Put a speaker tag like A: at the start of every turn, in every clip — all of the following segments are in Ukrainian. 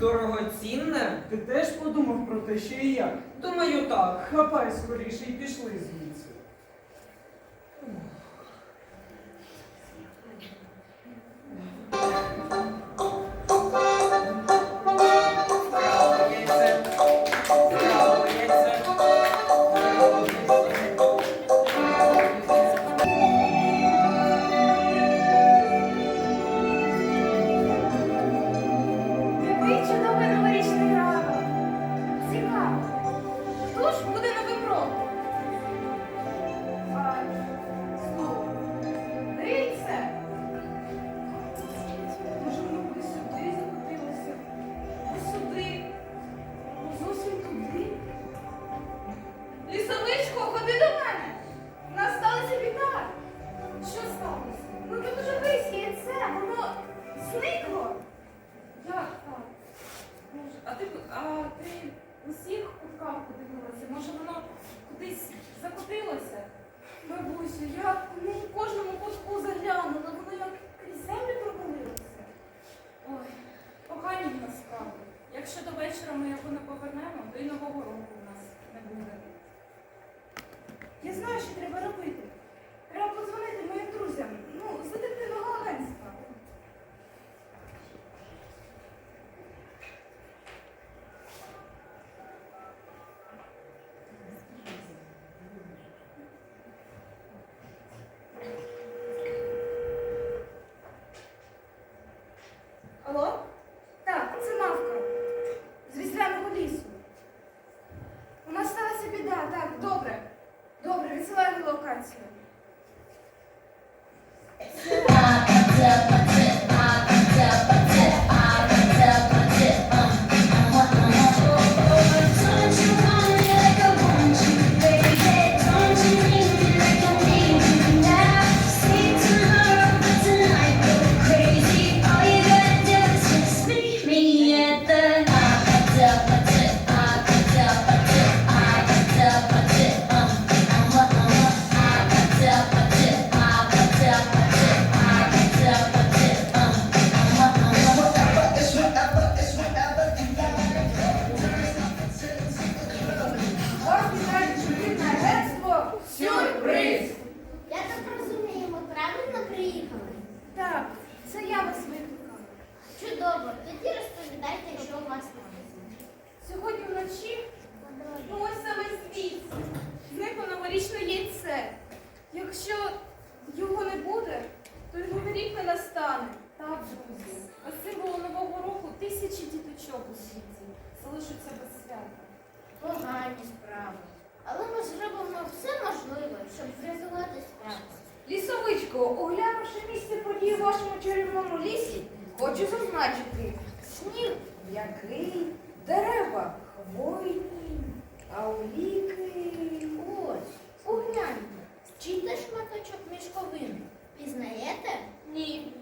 A: Дорогоцінне? Ти теж подумав про те, що і як?
B: Думаю, так.
A: Хапай скоріше і пішли звідси.
C: Закотилося? Бабусю, я ну, в кожному кутку заглянула, воно як крізь землю провалилося. Ой, погані в нас справи. Якщо до вечора ми його не повернемо, то й нового року у нас не буде. Я знаю, що треба
D: приїхали?
C: Так, це я вас викликала.
D: Чудово, тоді розповідайте, що у вас сталося.
C: Сьогодні вночі, ну ось саме звідси, зникло новорічне яйце. Якщо його не буде, то й новий рік не настане. Так, друзі. Ось символом нового року тисячі діточок у світі залишаться без свята.
D: Погані справи. Але ми зробимо все можливе, щоб врятувати справу.
E: Лісовичко, оглянувши місце події в вашому чарівному лісі, хочу зазначити сніг який, дерева хвойні, а уліки.
D: Ось, погляньте, чий це шматочок мішковини? Пізнаєте?
C: Ні.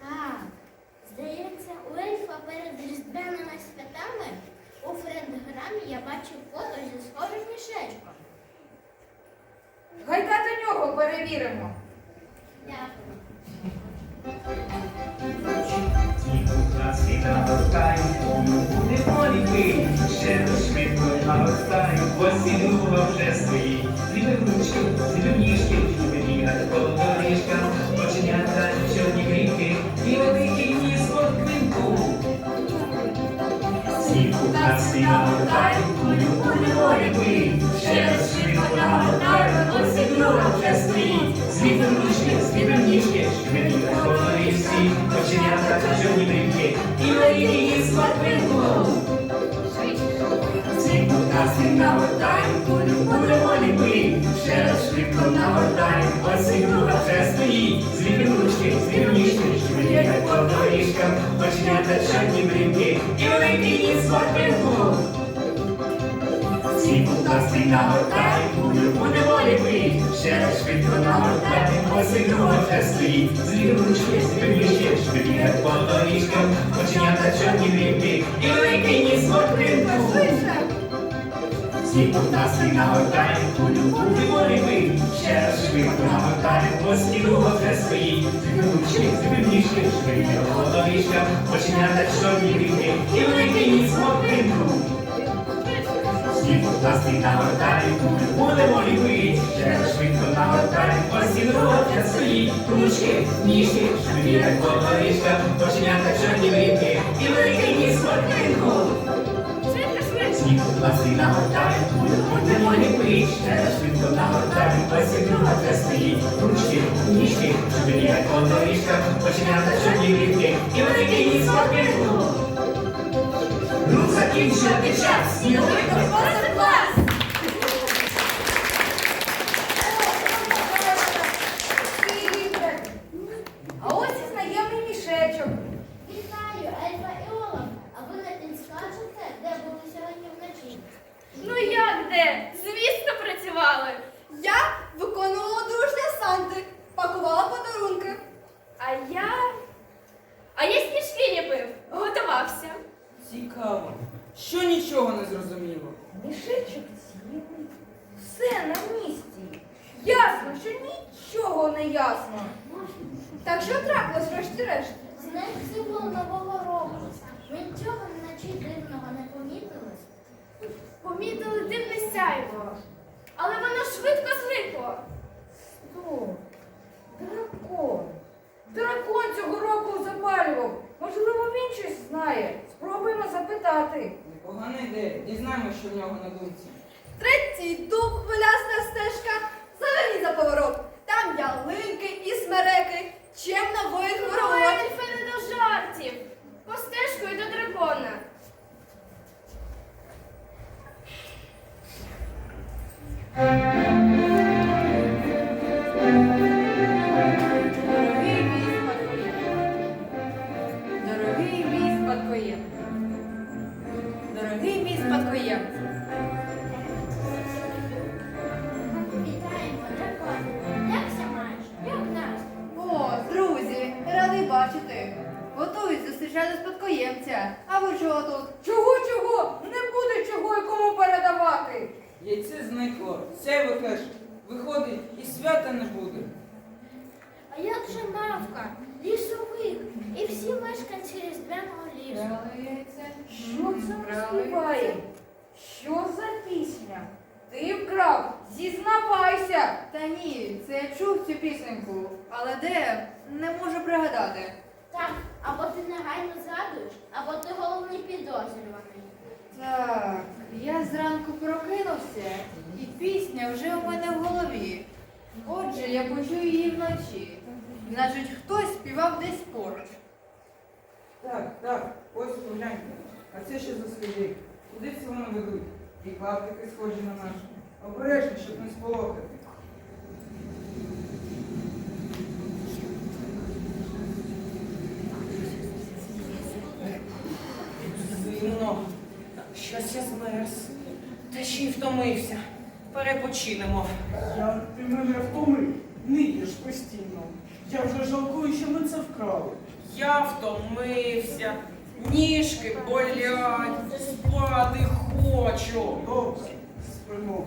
D: Так, здається, у ельфа перед різдвяними святами у френдграмі я бачив фото зі схожим мішечком.
E: Гайда до нього перевіримо.
F: Ще швидко нагортає, посідула вже стоїть. Дві ручки, дві ніжки, вибігать по доріжкам, оченята чорні гріки, і великий ніс от квинку. Сніг у нас і волі ще друга вже стоїть. Звідки ручки, звідки ніжки, швидко по доріжкам, оченята чорні брівки і великий ніс морпинку. Всі путасти нагортаємо, кулю будемо ліпи. Ще раз швидко і друга вже стоїть. Звідки ручки, звідки ніжки, швидко по доріжкам, оченята чорні брівки і великий ніс морпинку. Сніг у нас і нагортає, кулю будемо ліви. Ще раз швидко бо снігу вже стоїть. Зігручки, зігрівнішки, швидко по доріжкам, починята чорні ріки і великий ніс мокринку. Нагортає, кулю будемо ліви. Ще швидко нагортає, бо снігу вже стоїть. Ручки, ніжки, швидко по доріжкам, починята чорні ріки і великий ніс мокринку. І нагортає, кулю будемо ліпити. Ще раз швидко нагортає, ось і друга вже стоїть. Ручки, ніжки, швидко по доріжкам, починята чорні ріки і великий ніс мокринку. Ну, закінчувати час, сніговий
C: Клас!
E: А ось і знайомий мішечок.
D: Вітаю, Ельфа і Олаф. А ви не підскажете, де були сьогодні вночі?
C: Ну як де? Звісно, працювали. Я виконувала дружня Санти, пакувала подарунки. А я. А я сніжки ліпив, готувався.
G: Цікаво. Що нічого не зрозуміло.
E: Мішечок цілий. Все на місці. Ясно, що нічого не ясно. Так що трапилось врешті-решт?
D: Знак символ нового року. Ви нічого вночі дивного не помітили?
C: Помітили дивне сяйво, але воно швидко зникло.
E: Стоп. Дракон. Дракон цього року запалював. Можливо, він щось знає. Спробуємо запитати.
G: Непогана ідея. Дізнаємося, що в нього на думці.
C: Третій дуб,
E: Що це
H: Брали.
E: співає? Що за пісня? Ти вкрав, зізнавайся.
H: Та ні, це я чув цю пісеньку. Але де? Не можу пригадати.
D: Так, або ти негайно згадуєш, або ти головний підозрюваний.
H: Так, я зранку прокинувся, і пісня вже у мене в голові. Отже, я почую її вночі. Значить, хтось співав десь поруч.
G: Так, так, ось погляньте. А це що за сліди? Куди це вони ведуть? І клаптики схожі на наші. Обережно, щоб не сполохати.
I: Зимно. Щось я змерз. Та ще й втомився. Перепочинемо.
B: Я ти мене втомив. Ниєш постійно. Я вже жалкую, що ми це вкрали.
I: Я втомився. Ніжки болять. Спати хочу.
B: Добре, спимо.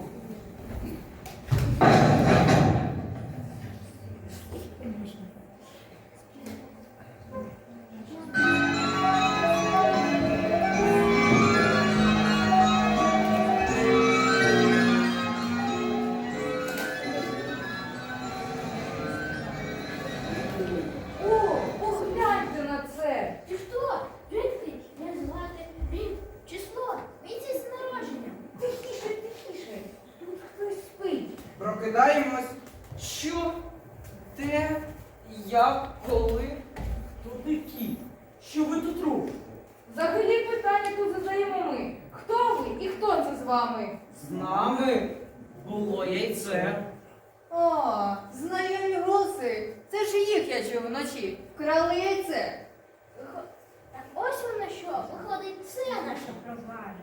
G: Прокидаємось. Що? Де? Як? Коли?
B: То такі. Що ви тут робите?
E: Взагалі питання тут задаємо ми. Хто ви і хто це з вами?
G: З нами.
I: Було яйце.
H: О, знайомі голоси. Це ж їх я чув вночі. Вкрали яйце.
D: Так ось воно що, виходить, це наша провала.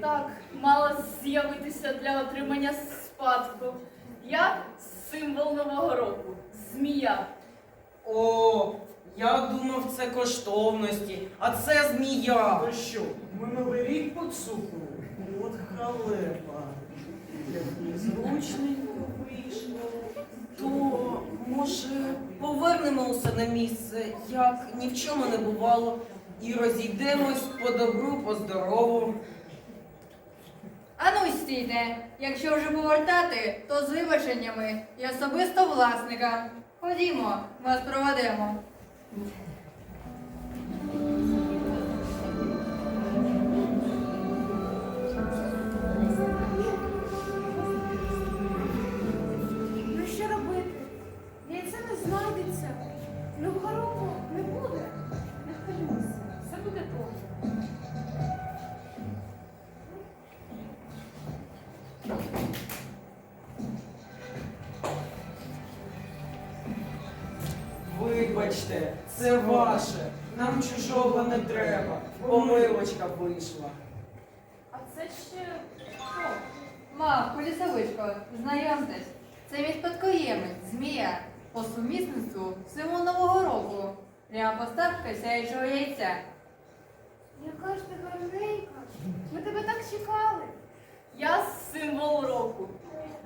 C: Так, мала з'явитися для отримання спадку. Я символ нового року. Змія.
I: О, я думав, це коштовності, а це змія.
B: Та що, ми новий рік поцупили? От халепа. Як незручненько вийшло.
I: То, може, повернемо усе на місце, як ні в чому не бувало, і розійдемось по добру, по здорову.
H: Ану стійте. Якщо вже повертати, то з вибаченнями і особисто власника. Ходімо, вас проведемо.
I: Вибачте, це ваше. Нам чужого не треба. Помилочка вийшла.
C: А це ще хто?
H: Ма, полісовичко, знайомтесь. Це мій спадкоємець, змія. По сумісництву символ нового року. Пряма поставка сяючого яйця.
C: Яка ж ти гарненька. Ми тебе так чекали.
J: Я символ року.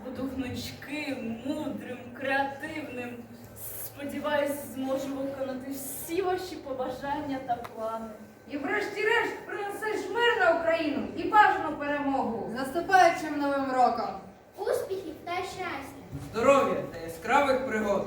J: Буду гнучким, мудрим, креативним. Сподіваюсь, зможу виконати всі ваші побажання та плани.
E: І врешті-решт принесеш мир на Україну і бажану перемогу.
H: З наступаючим новим роком!
D: Успіхів та щастя!
G: Здоров'я та яскравих пригод.